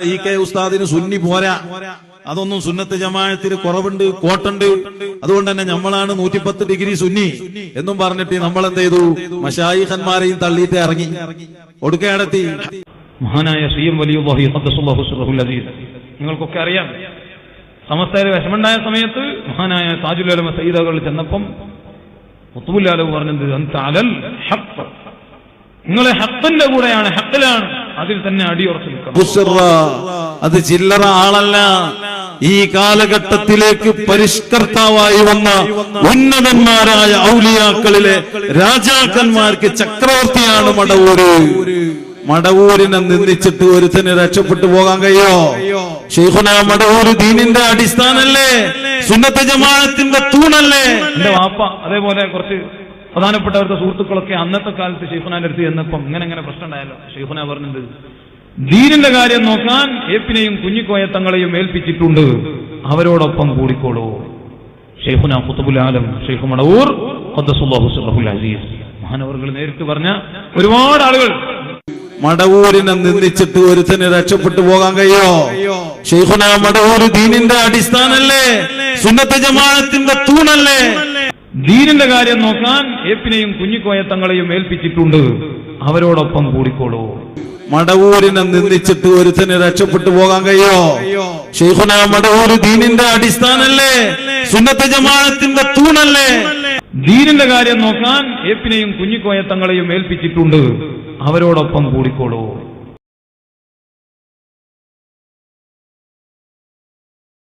ഈ കെ ഉസ്താദിന് സുന്നി പോരാ. അതൊന്നും സുന്നത്ത് ജമാഅത്തിന് കുറവുണ്ട് കോട്ടുണ്ട്. അതുകൊണ്ട് തന്നെ നമ്മളാണ് നൂറ്റിപ്പത്ത് ഡിഗ്രി സുന്നി എന്നും പറഞ്ഞിട്ട് നമ്മൾ എന്ത് ചെയ്തു? മഷായിഖന്മാരെയും തള്ളിയിട്ട് ഇറങ്ങി. ഒടുക്കയടത്തി മഹാനായ സി വലിയ നിങ്ങൾക്കൊക്കെ അറിയാം. സമസ്തയിൽ വിഷമുണ്ടായ സമയത്ത് മഹാനായ താജുലമ സയ്യിദകൾ ചെന്നപ്പം മുത്തുബുല്ലാലവ് പറഞ്ഞത് നിങ്ങളെ ഹത്തിന്റെ കൂടെയാണ് ഹക്കിലാണ് അതിൽ തന്നെ അടിയുറച്ചു നിൽക്കണം. അത് ചില്ലറ ആളല്ല. ഈ കാലഘട്ടത്തിലേക്ക് പരിഷ്കർത്താവായി വന്ന ഉന്നതന്മാരായ ഔലിയാക്കളിലെ രാജാക്കന്മാർക്ക് ചക്രവർത്തിയാണ് മടവൂര്. മടവൂരിനെ നിന്ദിച്ചിട്ട് ഒരുത്തന് രക്ഷപ്പെട്ടു പോകാൻ കഴിയോ? ഷെയ്ഖുന മടവൂര് ദീനിന്റെ അടിസ്ഥാനല്ലേ? സുന്നത്ത ജമാഅത്തിന്റെ തൂണല്ലേ? എന്റെ വാപ്പ അതേപോലെ കുറച്ച് പ്രധാനപ്പെട്ടവരുടെ സുഹൃത്തുക്കളൊക്കെ അന്നത്തെ കാലത്ത് ഷെയ്ഖുനാന്റെ അടുത്ത് എന്നപ്പം ഇങ്ങനെ ഇങ്ങനെ പ്രശ്നം ഉണ്ടായല്ലോ. ഷെയ്ഖുന പറഞ്ഞത് ദീനിന്റെ കാര്യം നോക്കാൻ ഏപ്പിനെയും കുഞ്ഞിക്കോയത്തങ്ങളെയും ഏൽപ്പിച്ചിട്ടുണ്ട്. അവരോടൊപ്പം കൂടിക്കോളൂ. ഷെയ്ഖുന കുത്തുബുൽ ആലം ഷെയ്ഖു മടവൂർ അസീസ്. മഹാനവറുകൾ നേരിട്ട് പറഞ്ഞ ഒരുപാട് ആളുകൾ. മടവൂരിനെ നിന്ദിച്ചിട്ട് ഒരുത്തന് രക്ഷപ്പെട്ടു പോകാൻ കഴിയോ ഷെയ്ഖുന മടവൂര് ദീനിന്റെ അടിസ്ഥാനല്ലേ? സുന്നത്ത് ജമാഅത്തിന്റെ തൂണല്ലേ? ദീനിന്റെ കാര്യം നോക്കാൻ ഏപ്പിനെയും കുഞ്ഞിക്കോയത്തങ്ങളെയും ഏൽപ്പിച്ചിട്ടുണ്ട്. അവരോടൊപ്പം കൂടിക്കോളൂ. മടവൂരിനെ നിന്ദിച്ചിട്ട് ഒരുത്തന് രക്ഷപ്പെട്ടു പോകാൻ കഴിയോ? ഷെയ്ഖുന മടവൂര് ദീനിന്റെ അടിസ്ഥാനല്ലേ? സുന്നത്ത ജമാഅത്തിന്റെ തൂണല്ലേ? ദീനിന്റെ കാര്യം നോക്കാൻ ഏപ്പിനെയും കുഞ്ഞിക്കോയത്തങ്ങളെയും ഏൽപ്പിച്ചിട്ടുണ്ട്. അവരോടൊപ്പം കൂടിക്കോളൂ.